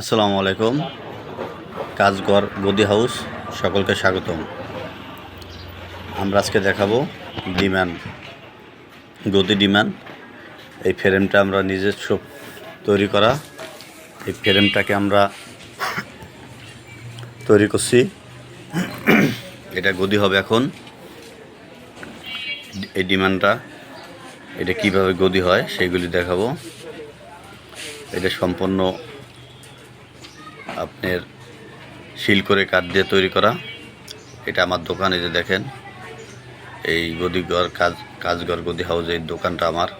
আসসালামু আলাইকুম। কাজগর গদি হাউস, সকলকে স্বাগতম। আমরা আজকে দেখাবো ডিম্যান, গদি ডিম্যান। এই ফ্রেমটা আমরা নিজস্ব তৈরি করা। এই ফ্রেমটাকে আমরা তৈরি করছি। এটা গদি হবে এখন। এই ডিমান্ডটা এটা কীভাবে গদি হয় সেইগুলি দেখাবো। এটা সম্পূর্ণ আপনার শিল করে কাঠ দিয়ে তৈরি করা। এটা আমার দোকানে যে দেখেন, এই গদিঘর কাজ কাজঘর গদি হাউস এই দোকানটা আমার।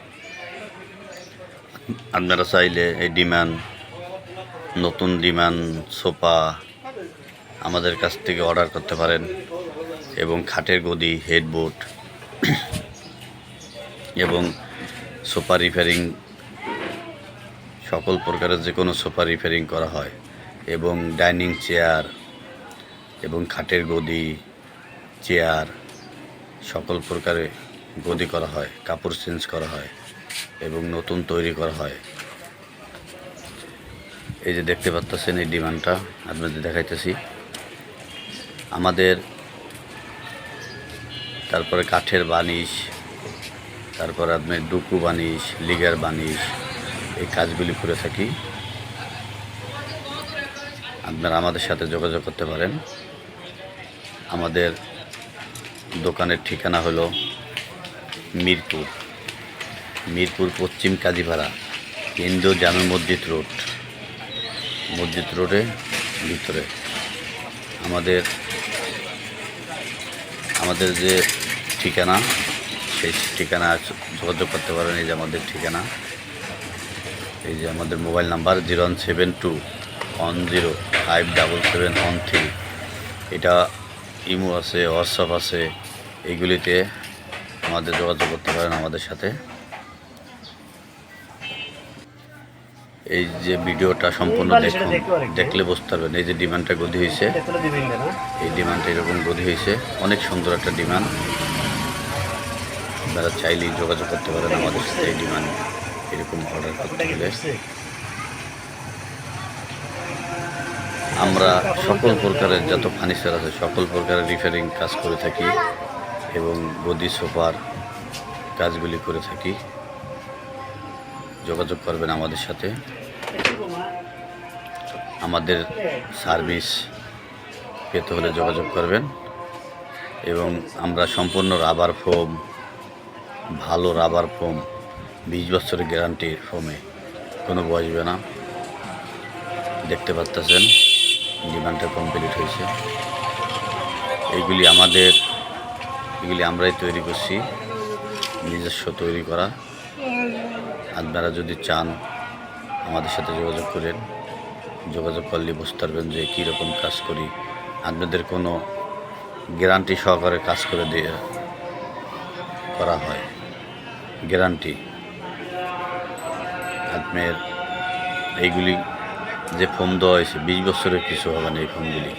আপনারা চাইলে এই ডিমান্ড নতুন ডিমান্ড সোফা আমাদের কাছ থেকে অর্ডার করতে পারেন এবং খাটের গদি, হেডবোর্ড এবং সোফা রিপেয়ারিং, সকল প্রকারের যে কোনো সোফা রিপেয়ারিং করা হয়। এবং ডাইনিং চেয়ার এবং খাটের গদি, চেয়ার, সকল প্রকারে গদি করা হয়, কাপড় চেঞ্জ করা হয় এবং নতুন তৈরি করা হয়। এই যে দেখতে পাচ্ছেন এই ডিমান্ডটা, আপনাদের দেখাইতেছি। আমাদের তারপরে কাঠের বানিশ, তারপর আপনার ডুকু বানিশ, লিগার বানিশ, এই কাজগুলি করে থাকি। আপনারা আমাদের সাথে যোগাযোগ করতে পারেন। আমাদের দোকানের ঠিকানা হলো মিরপুর। মিরপুর পশ্চিম কাজীপাড়া ইন্দো জামে মসজিদ রোড। মসজিদ রোডে ভিতরে। আমাদের আমাদের যে ঠিকানা, সেই ঠিকানা যোগাযোগ করতে পারেন। এই যে আমাদের ঠিকানা, এই যে আমাদের mobile number, zero one seven two one zero five double seven one three এটা ইমো আছে হোয়াটসঅ্যাপ আছে এইগুলিতে আমাদের যোগাযোগ করতে পারেন আমাদের সাথে। এই যে ভিডিওটা সম্পূর্ণ দেখুন দেখলে বুঝতে পারবেন এই যে ডিমান্ডটা গদি হয়েছে। এই ডিমান্ডটা এরকম গদি হয়েছে অনেক সুন্দর একটা ডিমান্ড। আপনারা চাইলেই যোগাযোগ করতে পারেন আমাদের সাথে এই ডিমান্ড এরকম অর্ডার করতে হলে। আমরা সকল প্রকারের যত ফার্নিচার আছে, সকল প্রকারের রিপেয়ারিং কাজ করে থাকি এবং গদি সোফার কাজগুলি করে থাকি। যোগাযোগ করবেন আমাদের সাথে। আমাদের সার্ভিস পেতে হলে যোগাযোগ করবেন এবং আমরা সম্পূর্ণ রাবার ফোম ভালো রাবার ফোম বিশ বছরের গ্যারান্টি ফোমে কোনো বসবে না। দেখতে পাচ্তেছেন ডিমান্ডটা কমপ্লিট হয়েছে। এইগুলি আমাদের, এগুলি আমরাই তৈরি করছি, নিজস্ব তৈরি করা। আপনারা যদি চান আমাদের সাথে যোগাযোগ করেন, যোগাযোগ করলে বুঝতে পারবেন যে কীরকম কাজ করি। আপনাদের কোনো গ্যারান্টি সহকারে কাজ করে দিয়ে করা হয়। গ্যারান্টি। আপনার এইগুলি যে ফোম দেওয়া হয়েছে, বিশ বছরের কিছু হবে না এই ফোমগুলি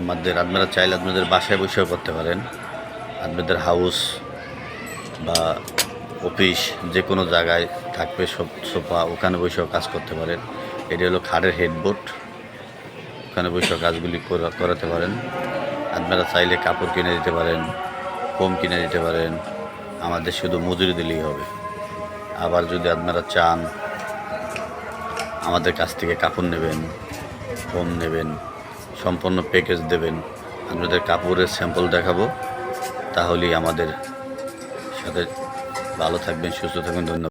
আমাদের, আপনারা চাইলে আপনাদের বাসায় বসেও করতে পারেন। আপনাদের হাউস বা অফিস যে কোনো জায়গায় থাকবে, সব সোফা, ওখানে বসেও কাজ করতে পারেন। এটি হলো খাড়ের হেডবোর্ড ওখানে বসেও কাজগুলি করা- করাতে পারেন। আপনারা চাইলে কাপড় কিনে দিতে পারেন ফোম কিনে দিতে পারেন। আমাদের শুধু মজুরি দিলেই হবে। আবার যদি আপনারা চান আমাদের কাছ থেকে কাপড় নেবেন, ফোন নেবেন, সম্পূর্ণ প্যাকেজ দেবেন। আপনাদের কাপড়ের স্যাম্পল দেখাবো। তাহলেই আমাদের সাথে ভালো থাকবেন, সুস্থ থাকবেন। ধন্যবাদ।